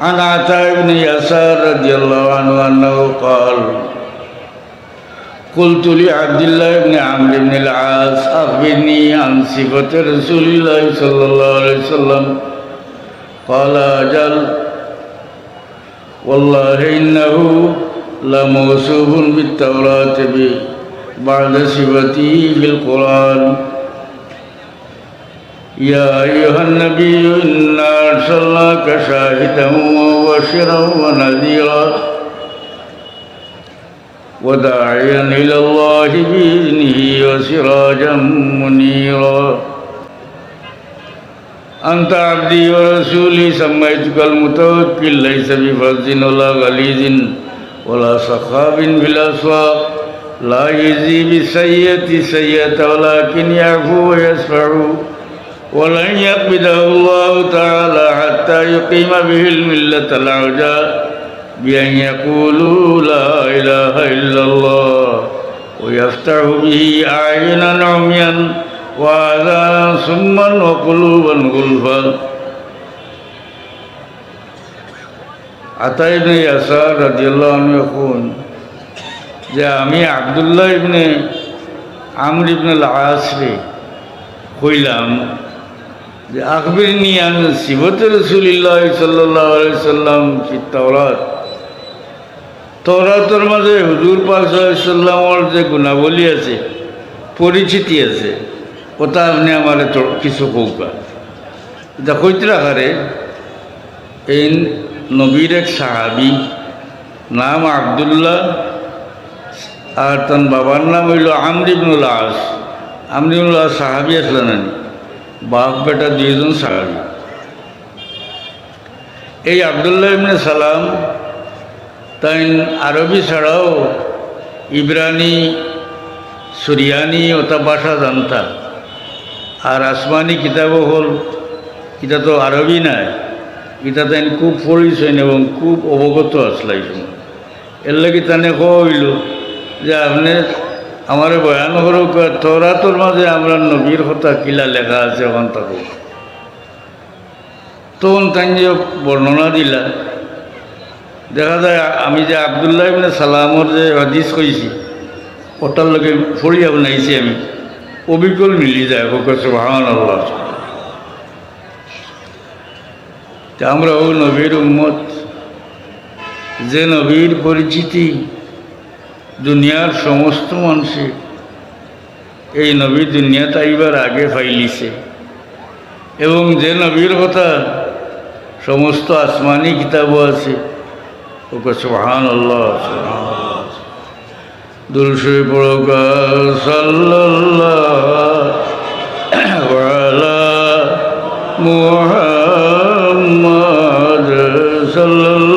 عن عطاء بن يسار رضي الله عنه أنه قال قلت لعبد الله بن عمرو بن العاص أخبرني عن صفة رسول الله صلى الله عليه وسلم قال أجل والله إنه لموصوف بالتوراة بعد صفته في القرآن يا أيها النبي إنا أرسلناك شاهدا ومبشرا ونذيرا وداعيا إلى الله بإذنه وسراجا منيرا. أنت عبدي ورسولي سميتك المتوكل ليس بفظ ولا غليظ ولا صخاب في الأسواق لا يجزي بالسيئة سيئة ولكن يعفو ويسفع ولن يقبضه الله تعالى حتى يقيم به الملة العوجاء بأن يقولوا لا إله إلا الله ويفتح به أعينا عميا وآذانا صما وقلوبا غلفا عطا بن يسار رضي الله عنه يقول যে আমি আবদুল্লাহ ইবনে আমর ইবনে আসরে কইলাম যে আকবর নিয়ান সিবত রসুলিল্লাহ সাল্লাহ সাল্লাম চিত্তাওরাত তরাতর মাঝে হুজুর পাক যে গুণাবলী আছে, পরিচিতি আছে, ওটা আপনি আমার কিছু কৌকা এটা রাখারে এই নবীর এক সাহাবি নাম আবদুল্লাহ, আর তার বাবার নাম হইল আমরিবনুল আস। আমরিবনুল সাহাবি আসলে নানি বাপ বেটা দুইজন সাহাবি। এই আবদুল্লাহ ইবনে সালাম তাই আরবি ছাড়াও ইব্রানি, সুরিয়ানি ওটা ভাষা জানতা। আর আসমানি কিতাবও হল, এটা তো আরবি নাই, এটা তাই খুব পরিচয় এবং খুব অবগত আসলে এই সময় এর লাগে তানে হইল যে আপনি আমার বয়ান করুক তোরা তোর মাঝে আমরা নবীর কথা কিলা লেখা আছে ওখান থাকুক তখন তাই যে বর্ণনা দিলা। দেখা যায় আমি যে আবদুল্লাহ ইবনে সালামর যে হদিস কইছি, ওটার লগে ফড়িয়া বানাইছি আমি। অবিকল মিলি যায় ওকে ভাঙান আমরা ও নবীর উম্মত। যে নবীর পরিচিতি দুনিয়ার সমস্ত মানুষে এই নবী দুনিয়াতে আইবার আগে ফাইলিছে। এবং যে নবীর কথা সমস্ত আসমানি কিতাবও আছে ওকে সুহান আল্লাহ দুলসে পড়কা মুহাম্মদ সাল্লাল্লাহ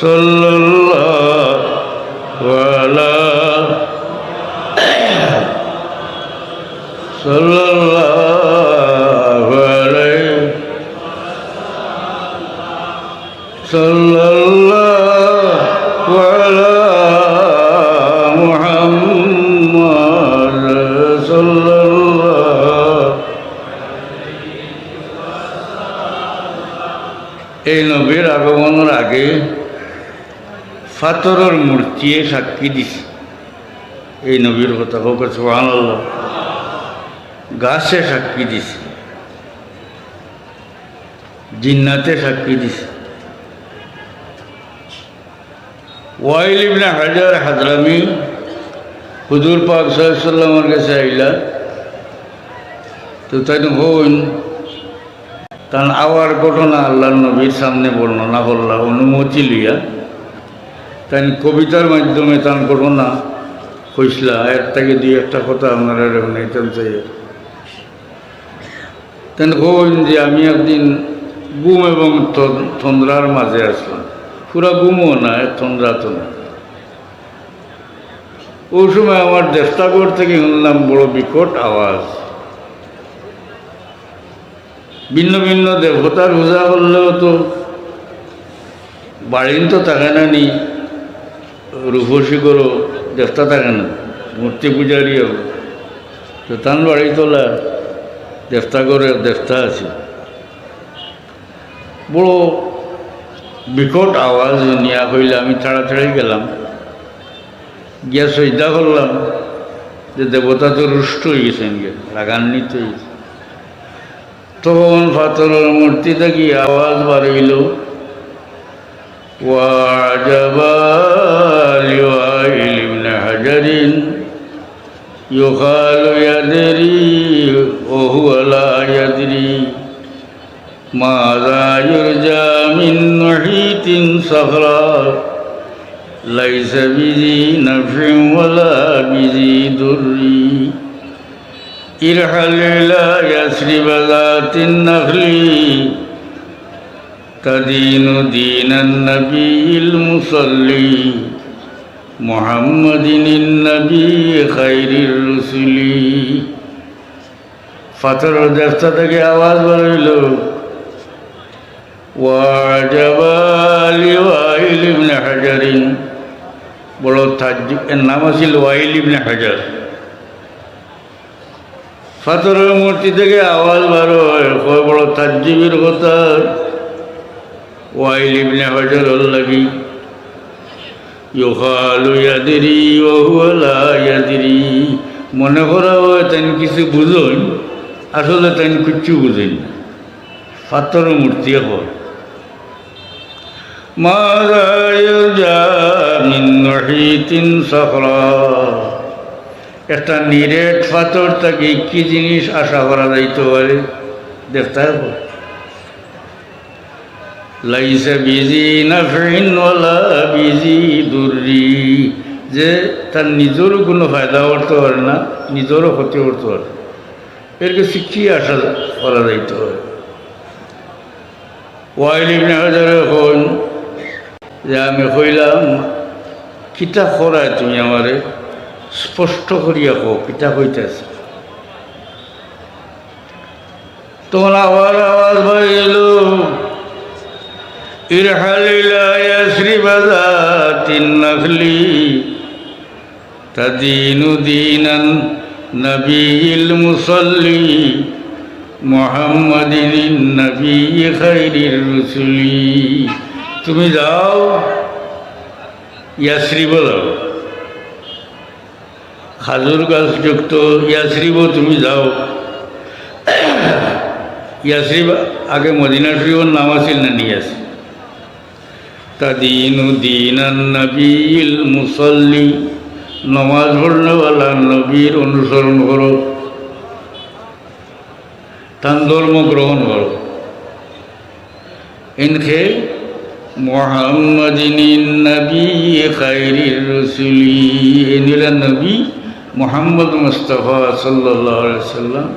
সাল্লাল্লাহু আলা সাল্লাল্লাহু ফাতরের মূর্তিয়ে সাক্ষী দিছে। এই নবীর কথা হোক সোহান গাছে সাক্ষী দিছে। জিন্নাতে সাক্ষী দিছে। ওয়াইল ইবনে হাজার হাজরামি হুজুর পাক সাল্লামের কাছে আইলা, তো তাই হইন কারণ আওয়ার ঘটনা আল্লাহ নবীর সামনে বর্ণনা করলা, অনুমতি লইয়া। তাই কবিতার মাধ্যমে তার ঘটনা কইসলা, এর থেকে দুই একটা কথা আপনারা শুনাইতেন চাই। তেন কইন যে আমি একদিন গুম এবং তন- তন্দ্রার মাঝে আসলাম। পুরা গুমও না তন্দ্রা তো না। ওই সময় আমার দেশটাগর থেকে শুনলাম বড় বিকট আওয়াজ। ভিন্ন ভিন্ন দেবতার পূজা করলেও তো বাড়িন তো থাকে না নি। রূপসী করো, দেবতা থাকে না, মূর্তি পূজারিও তো তান বাড়ি তোলা, দেবতা করে দেবতা আছে। বড় বিকট আওয়াজ, নিয়া হইলে আমি তাড়াতাড়ি গেলাম। গিয়া সৈদা করলাম যে দেবতা তো রুষ্ট হয়ে গেছেন গে রাগান্বিত হয়ে গেছে। তখন পাথরের মূর্তি থেকে আওয়াজ বাড়িল وعجبا لوائل بن حجر يقال يدري وهو لا يدري ماذا يرجى من محيط صخرا ليس بذي نفع ولا بذي ضر. إرحل إلى يثرب ذات النخل تدين دين النبي المصلي محمد النبي خير الرسل ফাতর দেবতা থেকে আওয়াজ বেরোইল ওয়াজাবালি ওয়াইল ইবনে হাজারিন বড় তাজ্জু এর নাম আছিল ওয়াইল ইবনে হাজার ফাতরের মূর্তি থেকে আওয়াজ বার হয় কয় বড় তাজ্জিবির কথা ওয়াইল ইবনে হাজার লাগি ইউখালু ইয়াদিরি ওহুয়া লা ইয়াদিরি মনে করা হয় তেন কিছু বুঝোন আসলে তেন কিচ্ছু বুঝেন না। পাথর মূর্তি হয়। মারা মিন নহিতিন সখরা। একটা নিরেট পাথর থেকে কি জিনিস আশা করা যাইতে পারে? দেখতে হবে। লাইসা বিজি নাফিন ওয়ালা বিজি দুর্রি যে তার নিজেরও কোনো ফায়দা করতে পারে না, নিজেরও ক্ষতি করতে পারে। এর কাছে আশা করা যাইতে পারে ওয়াইল ইবনে হাজারে হন যে আমি কইলাম কিতা করায় তুমি আমারে? স্পষ্ট করিয়া কো কিতা কইতেছে? তখন আবার আওয়াজ হয়ে গেল ارحل إلى يثرب ذات النخل تدين دينا نبي المصلي محمد النبي خير الرسل তুমি যাও ইয়াশ্রিব যাও খাজুর গাছযুক্ত ইয়াশ্রিব তুমি যাও ইয়াশ্রিব আগে মদিনা শরীফের নাম আছিল না নিয়াস তাদিনু দিনান নবীল মুসল্লি। নমাজ পড়নেওয়ালা নবীর অনুসরণ করো। তান ধর্ম গ্রহণ করো। ইনকে মোহাম্মদিন নবী খাইরির রসুলি। এনিলা নবী মোহাম্মদ মুস্তফা সাল্লাহ সাল্লাম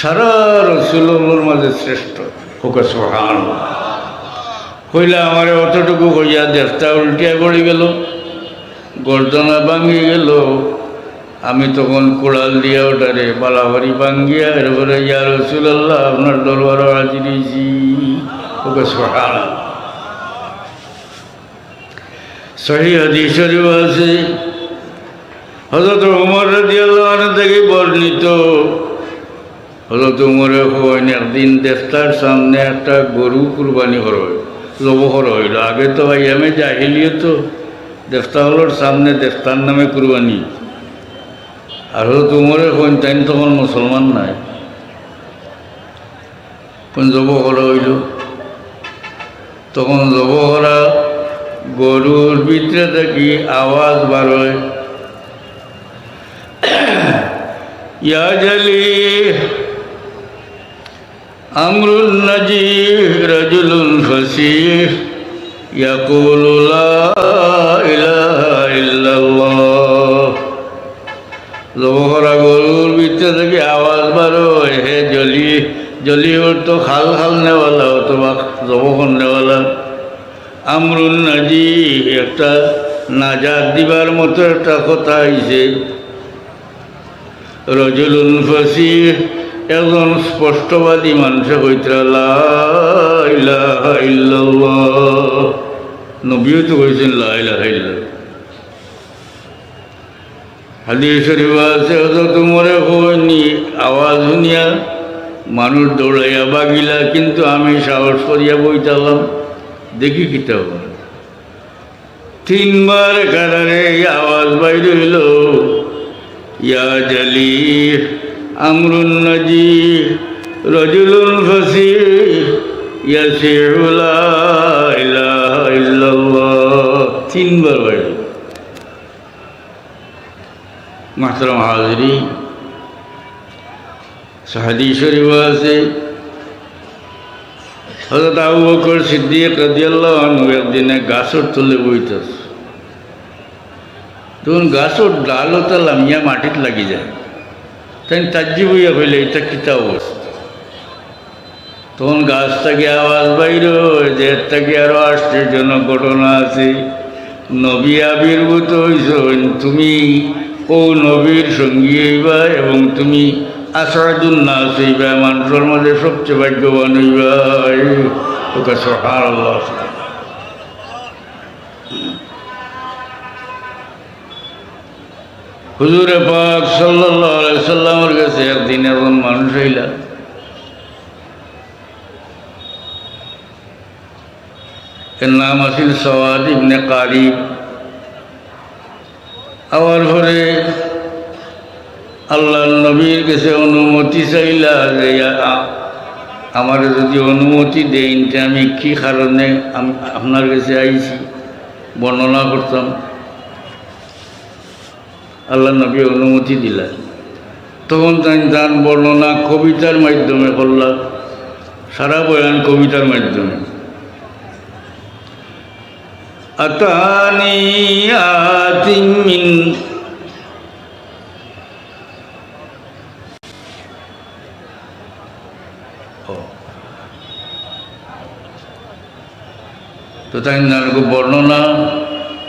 সারা রসুলের মাঝে শ্রেষ্ঠ। হোক সোহান কইলা আমার অতটুকু কইয়া দেশটা উল্টিয়া পড়ে গেল, গর্দনা ভাঙিয়ে গেল। আমি তখন কোড়াল দিয়া ওটারে বালাবাড়ি ভাঙ্গিয়া এরপরে ইয়ার ইয়া রসুল্লাহ আপনার দরবার হাজিরেছি ওকে সোহান সহি হাদিস আছে। হজরত উমর রাদিয়াল্লাহু আনহু থেকে বর্ণিত। হজরত উমরে হইন একদিন দেশটার সামনে একটা গরু কুরবানি করা হয় জবহর হইল। আগে তো আইয়ামে জাহিলিয়ে তো দেবতাগুলোর সামনে দেবতার নামে কুরবানি। আর হলো তোমারে কোন তাই তখন মুসলমান নাই। কোন জবহর হইল। তখন জবহরা গরুর ভিতরে থাকি আওয়াজ বার হয় ইয়া জালি أمر النجيح رجل فسيح يقول لا إله إلا الله জবহরা গরুর ভিতরে থেকে আওয়াজ বারো হে জলি জলি তো খাল খাল নেওয়ালা অথবা জবখন নেওয়ালা আমরুন নাজি একটা নাজাদ দিবার মতো একটা কথা আইছে রজুলুল ফসিহ একজন স্পষ্টবাদী মানুষ কইতরা নবীও তো কইছেন লাইলা হাদিস শরীফ আছে তোমারে হয়নি আওয়াজ শুনিয়া মানুষ দৌড়াইয়া বাগিলা, কিন্তু আমি সাহস করিয়া বইতালাম। দেখি কিতা তিনবার কারারে আওয়াজ বাইর হইল, ইয়া ফসি ইয়াসিউলা ইলাহা ইল্লাল্লাহ। তিনবার বাইর মাহতারাম হাজরি সাহাদি শরীফ আছে। হজরত আবু বকর সিদ্দিক রাদিয়াল্লাহু আনহু একদিনে গাছর তলে বইতেছ। তখন গাছর ডালও তো লামিয়া মাটিত লাগি যায়। তাই তাজ্জি বইয়া হইলে এটা কিতা অবস্থা? তখন গাছ থেকে আওয়াজ বাইর এর থেকে আরও আশ্চর্যজনক ঘটনা আছে। নবী আবির্ভূত হইছ, তুমি ও নবীর সঙ্গী হইবা এবং তুমি আশরাদুল নাস হইবা, মানুষের মধ্যে সবচেয়ে ভাগ্যবান হইবা। ওকে সহার আল্লাহ হুজুরে পাক সাল্লামের কাছে একদিন একজন মানুষ হইলা। এর নাম আছিল সওয়াদ ইবনে কারিব। আবার পরে আল্লাহ নবীর কাছে অনুমতি চাইলা যে আমার যদি অনুমতি তে আমি কি কারণে আপনার কাছে আইছি? বর্ণনা করতাম। আল্লাহ নবী অনুমতি দিলেন। তখন তাই তার বর্ণনা কবিতার মাধ্যমে করলাম সারা বয়ান কবিতার মাধ্যমে। তো তাই বর্ণনা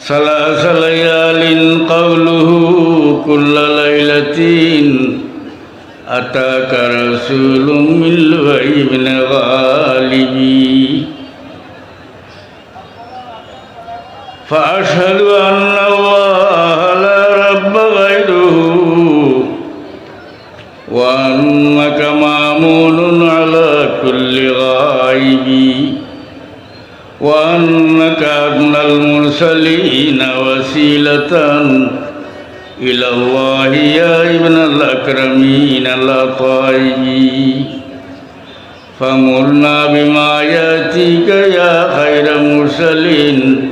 ثلاث ليال قوله كل ليلة أتاك رسول من لؤي بن غالبي فأشهد أن الله لا رب غيره وأنك مامون على كل غائب وأنك أدنى المرسلين وسيلة إلى الله يا ابن الأكرمين الأطيب فمرنا بما يأتيك يا خير مرسلين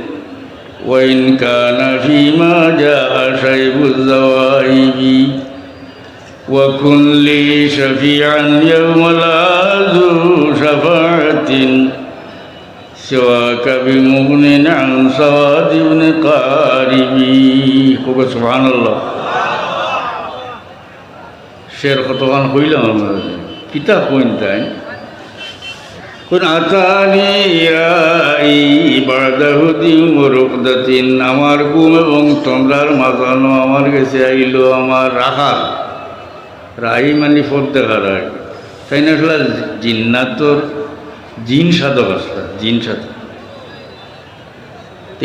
وإن كان فيما جاء شيب الزوائب. وكن لي شفيعا يوم لا ذو شفاعة. سواك بمغن عن صواد بن قاربي قول سبحان الله শের কতক্ষণ হইলাম আমরা কিতাব কইন তাই কোন আতানি রাই বাদাহুদি মুরুকদাতিন আমার গুম এবং তোমরার মাজানো আমার কাছে আইলো আমার রাখাল রাই মানে ফোর দেখা রায় তাই না আসলে জিন্নাতর জিন সাধক আসলে জিন সাধক।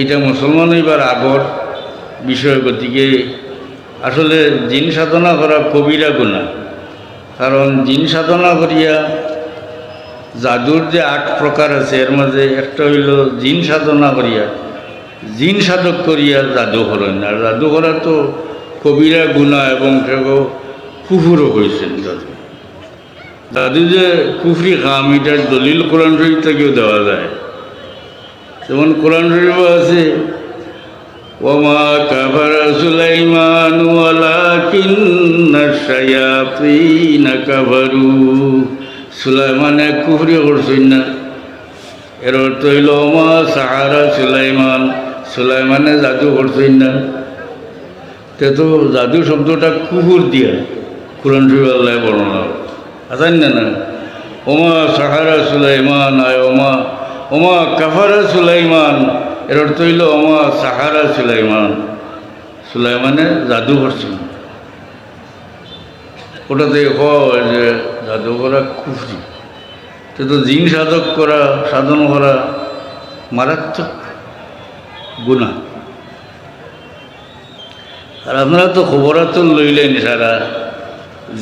এটা মুসলমান এবার আগর বিষয় গতিকে আসলে জিন সাধনা করা কবিরা গুণা। কারণ জিন সাধনা করিয়া জাদুর যে আট প্রকার আছে, এর মাঝে একটা হইল জিন সাধনা করিয়া, জিন সাধক করিয়া জাদু করেন আর জাদু করা তো কবিরা গুণা এবং সেগো কুফুরও হয়েছেন দাদু যে কুফরি খাম এটার দলিল কোরআন শরীফ থেকেও দেওয়া যায়। যেমন কোরআন শরীফ আছে, ওমা কাফারা সুলাইমান ওয়ালাকিন্না কাফারু। সুলাইমানে কুফরি করছেন না। এর অর্থ হইল, ওমা সাহারা সুলাইমান। সুলাইমানে জাদু করছেন না। তে তো জাদু শব্দটা কুকুর দিয়া, কোরআন শরীফ আল্লাহ বর্ণনা আছেন না না ওমা সাহারা সুলাইমান, আয় ওমা ওমা কাফারা সুলাইমান। এর অর্থ হইল ওমা সাহারা সুলাইমান। সুলাইমানে ওটাতে হয় যে জাদু করা কুফরি। তো তো জিন সাধক করা, সাধন করা মারাত্মক গুণা আর আপনারা তো খবরা তো লইলেন সারা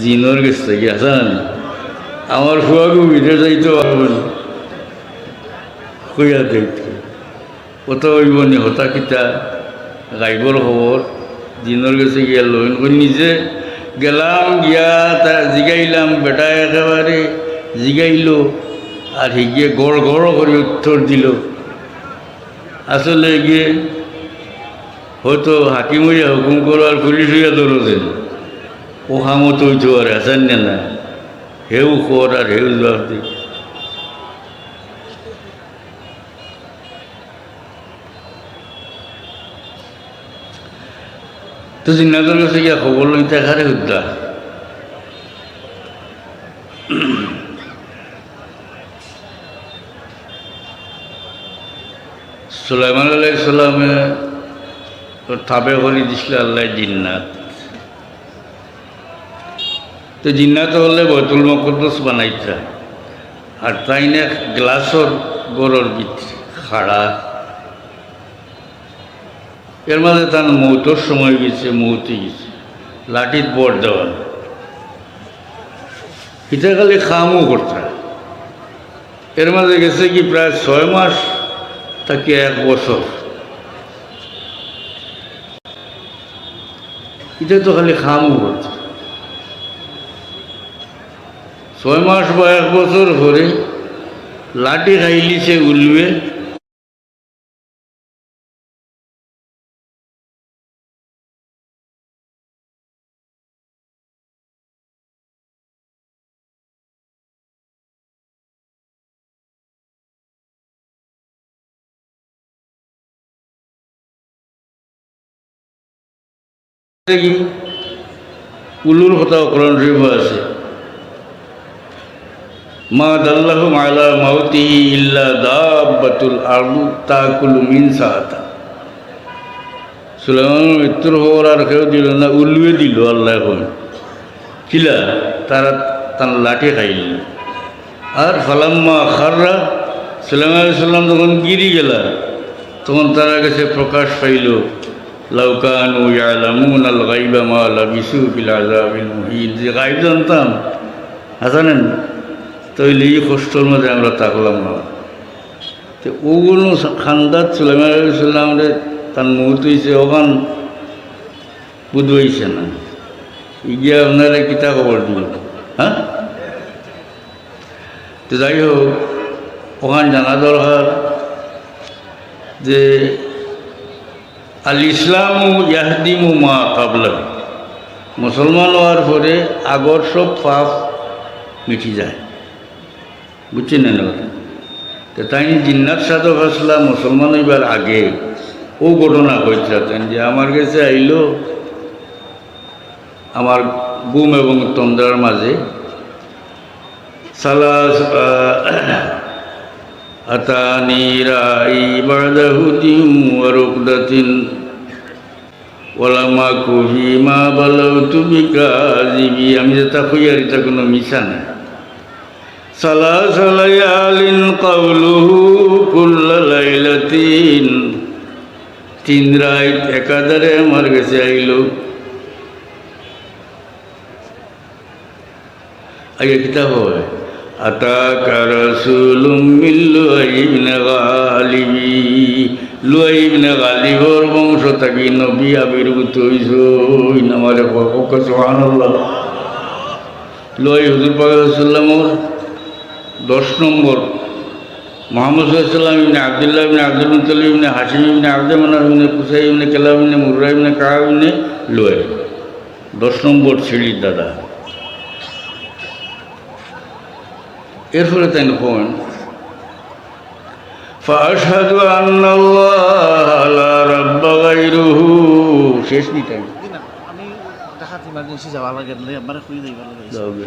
জিনোর কাছ থেকে, আছেন আমার ফুয়াকে বিটে যাইতে পারবেন কইয়া দেখতে কত হইব নি, হতা কিতা? গাইবর খবর। জিনোর কাছে গিয়া লইন কই নিজে গেলাম, গিয়া তা জিগাইলাম বেটা একেবারে জিগাইল আর হিগিয়ে গড় গড় করে উত্তর দিল। আসলে গিয়ে হয়তো হাকিম হুকুম করো আর পুলিশ হইয়া ধরো দেন ও হামত হইতো আর হাসান না হেউ খর আর হেউ জবাব দি তো জিন্নাদের কাছে গিয়া খবর লইতে খারে হুদ্দা সুলাইমান আলাই সাল্লামে তো থাবে হলি দিছিল আল্লাহ জিন্নাত। তো জিন্নাত হলে বৈতুল মকদ্দস বানাইতা আর তাই না গ্লাসর গরর ভিতরে খাড়া। এর মাঝে তার মৌতর সময় গেছে, মৌতে গেছে। লাঠিত বর দেওয়া এটা খালি খামও করতে এর মাঝে গেছে কি প্রায় ছয় মাস, তাকে এক বছর। এটা তো খালি খামও করছে ছয় মাস বা এক বছর পরে লাঠি খাইলি সে উলবে। উলুর কথা শরীফ আছে। মা ইল্লা মৃত্যুর খবর আর কেউ দিল না উল্লুয়ে দিল আল্লাহ এখন। কিলা? তারা তার লাঠি খাইল। আর ফালাম্মা খাররা, সুলাইমান সাল্লাম যখন গিরি গেলা, তখন তারা কাছে প্রকাশ পাইল লাউকানু মা যে গাইব জানতাম হাসানেন তৈলে এই কষ্টর মধ্যে আমরা থাকলাম না। তো ওগুলো খান্দাত সুলাইমান সাল্লামরে তার মুহূর্ত হয়েছে ওখান বুধ হয়েছে না ইগিয়া আপনারা কিতা খবর দিল? হ্যাঁ? তো যাই হোক ওখান জানা দরকার যে আল ইসলামু ইয়াহদিমু মা কাবলা। মুসলমান হওয়ার পরে আগর সব পাপ মিটি যায়। বুঝছেন না কথা তো তাই জিন্নাত সাধক আসলা মুসলমান হইবার আগে ও ঘটনা কইতেন যে আমার কাছে আইলো, আমার গুম এবং তন্দ্রার মাঝে। সালাস আতানি রাই বাদাহুদিম ওয়ারুকদাতিন ওলামা কুহি মা বলো তুমি কাজিবি আমি যেটা খুঁয়ারি তা কোনো মিশা না সালা সালায়ালিন কাউলুহু কুল্লা লাইলাতিন। তিন রাত একাধারে আমার কাছে আইলো। আগে কিতাব হয়? আতাকা রাসূলুম মিন লুআইবিন গালিবি লুআইবিন গালিবর বংশ থাকি নবী আবির্ভূত হইছ। আমারে সুবহানাল্লাহ। লই হুজুর পাকাল্লামর দশ নম্বর মোহাম্মদ সাল্লাম ইবনে আবদুল্লাহ ইবনে আব্দুল মুতালিব ইবনে হাসিম ইবনে আব্দুল মানাফ ইবনে কুসাই ইবনে কেলাম ইবনে মুর্রা ইবনে কাহাব ইবনে লোয়ে দশ নম্বর সিঁড়ির দাদা এর ফলে তাই কোন فأشهد أن الله لا رب غيره শেষ নি টাইম আমি দেখাত ইমার্জেন্সি যাওয়া লাগে একবারে খুঁজে যাইবার লাগে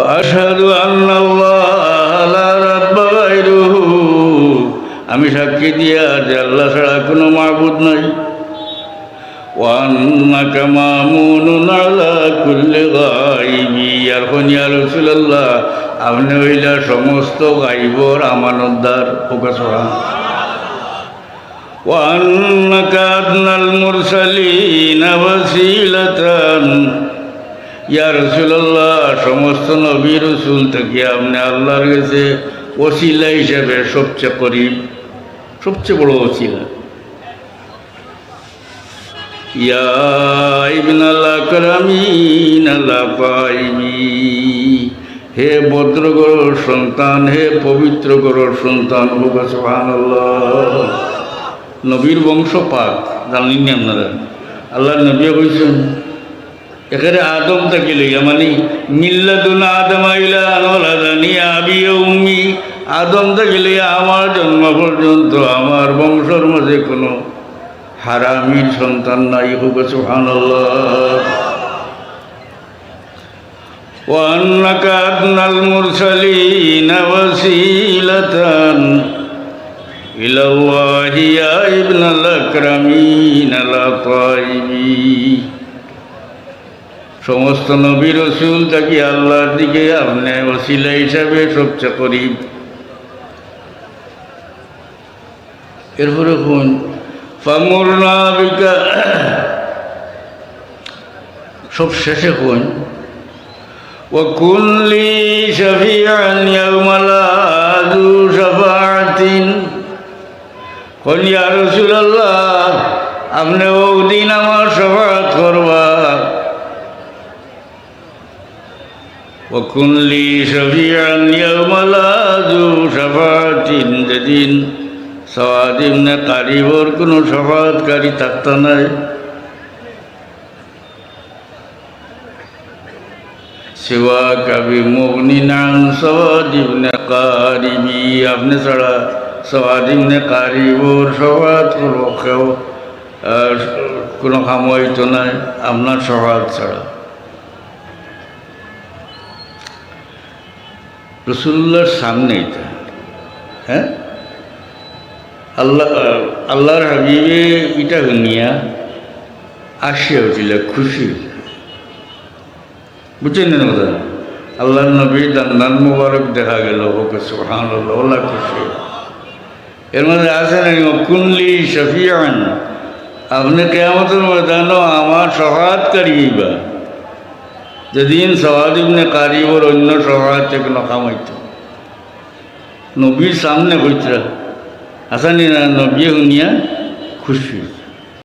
وأشهد أن الله لا رب غيره আমি সাক্ষী দিয়া যে আল্লাহ ছাড়া কোনো মাহবুদ নাই وأنك مامون على كل غائب আর হনিয়া রসুল্লাহ আপনি হইলা সমস্ত গাইবর আমানতদার ফোকাস وأنك أدنى المرسلين وسيلة ইয়া রসুল্লাহ সমস্ত নবী রসুল থেকে আপনি আল্লাহর কাছে ওসিলা হিসাবে সবচেয়ে করিব সবচেয়ে বড় ওসিলা। পাইমি হে ভদ্রগড়র সন্তান, হে পবিত্র গড়র সন্তান নবীর বংশ পাক জানেননি আপনারা? আল্লাহ নবী কইছেন এখানে আদম থেকে লইয়া মানে মিল্লাদুন আদম আইলা আনলাদানি আবি ও উম্মি আদম থেকে লইয়া আমার জন্ম পর্যন্ত আমার বংশর মাঝে কোনো হারামির সন্তান নাই হোক সুবহানাল্লাহ وأنك أدنى المرسلين وسيلة إلى الله يا ابن الأكرمين الأطيبين সমস্ত নবীর রসুল তাকে আল্লাহর দিকে আপনি অশিলা হিসাবে সবচেয়ে করিম। এরপরে কোন ফামুরনাবিকা সব শেষে কোন ও শফিয়ান ইয়াউমালা দু শাফাআতিন। কোন ইয়া রাসূলুল্লাহ আপনি ওদিন وكن لي شفيعا يوم لا ذو شفاعة যেদিন সওয়াদিমনে কারিবর কোনো সফাতকারী থাকতো নাই সিওয়া কবি মুগনি নাম সওয়াদিমনে কারিবি আপনি ছাড়া সওয়াদিমনে কারিবর সফাত করবো কেউ আর কোনো কাম হইতো নাই আপনার সফাত ছাড়া রসুল্লার সামনে এটা। হ্যাঁ? আল্লাহ আল্লাহর হাবিবে এটা শুনিয়া আসিয়া হয়েছিল খুশি। বুঝছেন না কথা? আল্লাহর নবী দান্দান মুবারক দেখা গেল, ওকে সুহান ওলা খুশি। এর মধ্যে আছে না কুনলি শফিয়ান, আপনি কেমতের ময়দানও আমার সহায়তকারী বা যেদিন সওয়াদ ইবনে কারিবর অন্য সহায় থেকে নখাম হইত নবীর সামনে হইতরা আসানি না নবী শুনিয়া খুশি